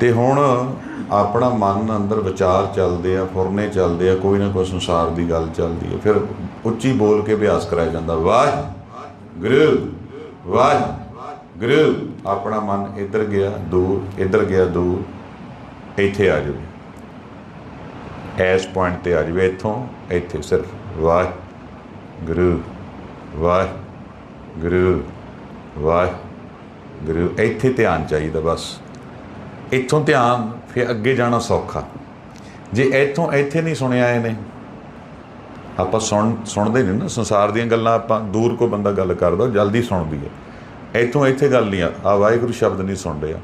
ਤੇ ਹੁਣ ਆਪਣਾ ਮਨ ਅੰਦਰ ਵਿਚਾਰ ਚੱਲਦੇ ਆ, ਫੁਰਨੇ ਚੱਲਦੇ ਆ, ਕੋਈ ਨਾ ਕੋਈ ਸੰਸਾਰ ਦੀ ਗੱਲ ਚੱਲਦੀ ਹੈ ਫਿਰ ਉੱਚੀ ਬੋਲ ਕੇ ਅਭਿਆਸ ਕਰਾਇਆ ਜਾਂਦਾ ਵਾਹ ਗੁਰੂ ਵਾਹ ਗੁਰੂ ਆਪਣਾ ਮਨ ਇੱਧਰ ਗਿਆ, ਦੂਰ, ਇੱਧਰ ਗਿਆ, ਦੂਰ, ਇੱਥੇ ਆ ਜਾਵੇ। ਐਸ ਪੁਆਇੰਟ ਤੇ ਆ ਜਾਵੇ, ਇੱਥੋਂ, ਇੱਥੇ ਸਿਰਫ ਵਾਹ ਗੁਰੂ ਵਾਹ ਗੁਰੂ ਵਾਹ ਗੁਰੂ ਇੱਥੇ ਧਿਆਨ ਚਾਹੀਦਾ ਬਸ। ਇੱਥੋਂ ਧਿਆਨ, ਫਿਰ ਅੱਗੇ ਜਾਣਾ ਸੌਖਾ। ਜੇ ਇੱਥੋਂ ਇੱਥੇ ਨਹੀਂ ਸੁਣਿਆ ਇਹਨੇ ਆਪਾਂ ਸੁਣ, ਸੁਣਦੇ ਨਹੀਂ ਨਾ, ਸੰਸਾਰ ਦੀਆਂ ਗੱਲਾਂ ਆਪਾਂ, ਦੂਰ ਕੋ ਬੰਦਾ ਗੱਲ ਕਰਦਾ, ਉਹ ਜਲਦੀ ਸੁਣਦੀ ਹੈ। ਇੱਥੋਂ ਇੱਥੇ ਗੱਲ ਨਹੀਂ ਆ ਵਾਹਿਗੁਰੂ ਸ਼ਬਦ ਨਹੀਂ ਸੁਣ ਰਿਹਾ।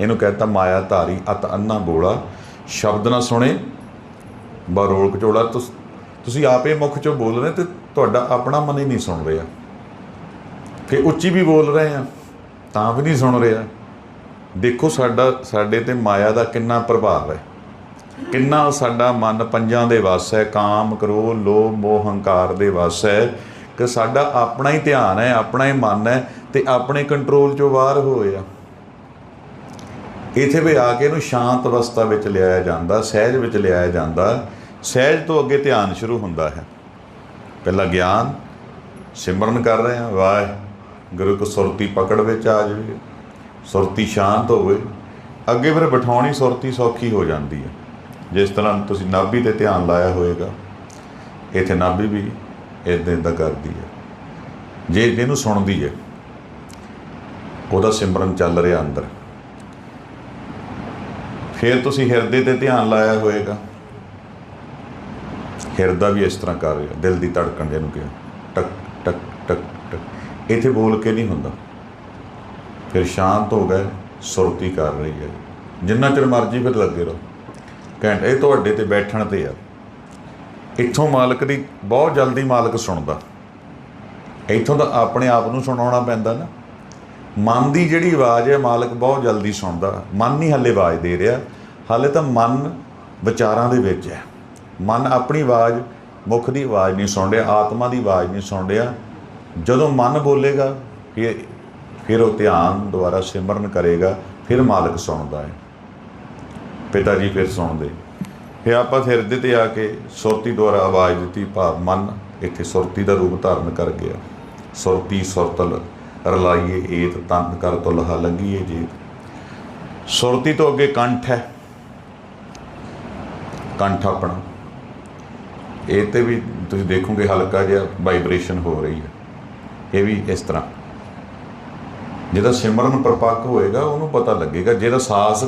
ਇਹਨੂੰ ਕਹਿੰਦਾ ਮਾਇਆ ਧਾਰੀ ਅਤ ਅੰਨਾ ਬੋਲਾ, ਸ਼ਬਦ ਨਾ ਸੁਣੇ ਬਰੋਲ ਕਚੋਲਾ, ਤੁਸੀਂ ਆਪੇ ਮੁਖ ਚੋਂ ਬੋਲ ਰਹੇ ਤੇ ਤੁਹਾਡਾ ਆਪਣਾ ਮਨ ਹੀ ਨਹੀਂ ਸੁਣ ਰਿਹਾ। ਫਿਰ ਉੱਚੀ ਵੀ ਬੋਲ ਰਹੇ ਆ, ਤਾਂ ਵੀ ਨਹੀਂ ਸੁਣ ਰਿਹਾ। ਦੇਖੋ ਸਾਡਾ, ਸਾਡੇ ਤੇ ਮਾਇਆ ਦਾ ਕਿੰਨਾ ਪ੍ਰਭਾਵ ਹੈ। ਕਿੰਨਾ ਸਾਡਾ ਮਨ ਪੰਜਾਂ ਦੇ ਵਸ ਹੈ, ਕਾਮ, ਕ੍ਰੋਧ, ਲੋਭ, ਮੋਹ, ਹੰਕਾਰ ਦੇ ਵਸ ਹੈ। ਕਿ ਸਾਡਾ ਆਪਣਾ ਹੀ ਧਿਆਨ ਹੈ, ਆਪਣਾ ਹੀ ਮਨ ਹੈ ਤੇ ਆਪਣੇ ਕੰਟਰੋਲ ਚੋਂ ਬਾਹਰ ਹੋਏ ਆ। ਇਥੇ ਵੀ ਆ ਕੇ ਇਹਨੂੰ ਸ਼ਾਂਤ ਅਵਸਥਾ ਵਿੱਚ ਲਿਆਇਆ ਜਾਂਦਾ, ਸਹਿਜ ਵਿੱਚ ਲਿਆਇਆ ਜਾਂਦਾ। ਸਹਿਜ ਤੋਂ ਅੱਗੇ ਧਿਆਨ ਸ਼ੁਰੂ ਹੁੰਦਾ ਹੈ। ਪਹਿਲਾ ਗਿਆਨ ਸਿਮਰਨ ਕਰ ਰਹੇ ਹਾਂ, ਵਾਹ, ਗੁਰੂ ਕੋ ਸੁਰਤੀ ਪਕੜ ਵਿੱਚ ਆ ਜਾਵੇ ਸੁਰਤੀ ਸ਼ਾਂਤ ਹੋਵੇ, ਅੱਗੇ ਫਿਰ ਬਿਠਾਉਣੀ ਸੁਰਤੀ ਸੌਖੀ ਹੋ ਜਾਂਦੀ ਹੈ। ਜਿਸ ਤਰ੍ਹਾਂ ਤੁਸੀਂ ਨਾਭੀ ਤੇ ਧਿਆਨ ਲਾਇਆ ਹੋਵੇਗਾ, ਇੱਥੇ ਨਾਭੀ ਵੀ ਇਦਾਂ ਇਦਾਂ ਕਰਦੀ ਹੈ। ਜੇ ਜਿਹਨੂੰ ਸੁਣਦੀ ਹੈ, ਉਹਦਾ ਸਿਮਰਨ ਚੱਲ ਰਿਹਾ ਅੰਦਰ। ਫਿਰ ਤੁਸੀਂ ਹਿਰਦੇ ਤੇ ਧਿਆਨ ਲਾਇਆ ਹੋਵੇਗਾ। ਹਿਰਦਾ ਵੀ ਇਸ ਤਰ੍ਹਾਂ ਕਰ ਰਿਹਾ, ਦਿਲ ਦੀ ਧੜਕਣ ਜਿਹਨੂੰ ਕਿਹਾ, ਟਕ ਟਕ ਟਕ ਟਕ। ਇੱਥੇ ਬੋਲ ਕੇ ਨਹੀਂ ਹੁੰਦਾ। ਫਿਰ ਸ਼ਾਂਤ ਹੋ ਗਏ, ਸੁਰਤੀ ਕਰ ਰਹੀ ਹੈ ਜਿੰਨਾ ਚਿਰ ਮਰਜ਼ੀ ਫਿਰ ਲੱਗੇ ਰਹੋ। ਘੰਟ, ਇਹ ਤੁਹਾਡੇ ਤੇ ਬੈਠਣ ਤੇ ਆ। ਇੱਥੋਂ ਮਾਲਕ ਦੀ, ਬਹੁਤ ਜਲਦੀ ਮਾਲਕ ਸੁਣਦਾ। ਇੱਥੋਂ ਤਾਂ ਆਪਣੇ ਆਪ ਨੂੰ ਸੁਣਾਉਣਾ ਪੈਂਦਾ ਨਾ। ਮਨ ਦੀ ਜਿਹੜੀ ਆਵਾਜ਼ ਹੈ, ਮਾਲਕ ਬਹੁਤ ਜਲਦੀ ਸੁਣਦਾ। ਮਨ ਨਹੀਂ ਹੱਲੇ ਆਵਾਜ਼ ਦੇ ਰਿਹਾ। ਹਾਲੇ ਤਾਂ ਮਨ ਵਿਚਾਰਾਂ ਦੇ ਵਿੱਚ ਹੈ। ਮਨ ਆਪਣੀ ਆਵਾਜ਼, ਮੁਖ ਦੀ ਆਵਾਜ਼ ਨਹੀਂ ਸੁਣ ਰਿਹਾ, ਆਤਮਾ ਦੀ ਆਵਾਜ਼ ਨਹੀਂ ਸੁਣ ਰਿਹਾ। ਜਦੋਂ ਮਨ ਬੋਲੇਗਾ ਕਿ ਫਿਰ ਉਹ ਧਿਆਨ ਦੁਆਰਾ ਸਿਮਰਨ ਕਰੇਗਾ, ਫਿਰ ਮਾਲਕ ਸੁਣਦਾ ਹੈ। ਪਿਤਾ ਜੀ ਫਿਰ ਸੁਣਦੇ ਫਿਰ ਆਪਾਂ ਹਿਰਦੇ ਤੇ ਆ ਕੇ ਸੁਰਤੀ ਦੁਆਰਾ ਆਵਾਜ਼ ਦਿੱਤੀ, ਭਾਵ ਮਨ ਇੱਥੇ ਸੁਰਤੀ ਦਾ ਰੂਪ ਧਾਰਨ ਕਰ ਗਿਆ। ਸੁਰਤੀ ਸੁਰਤਲ ਰਲਾਈਏ ਏਤ ਤਨ ਕਰ ਤੁਲਹਾ ਲੰਗੀਏ ਜੀ ਸੁਰਤੀ ਤੋਂ ਅੱਗੇ ਕੰਠ ਹੈ, ਕੰਠ ਆਪਣਾ। ਇਹ ਤੇ ਵੀ ਤੁਸੀਂ ਦੇਖੋਗੇ ਹਲਕਾ ਜਿਹਾ ਵਾਈਬ੍ਰੇਸ਼ਨ ਹੋ ਰਹੀ ਹੈ। ਇਹ ਵੀ ਇਸ ਤਰ੍ਹਾਂ। ਜਿਹਦਾ ਸਿਮਰਨ ਪਰਪੱਕ ਹੋਏਗਾ ਉਹਨੂੰ ਪਤਾ ਲੱਗੇਗਾ। ਜਿਹਦਾ ਸਾਸ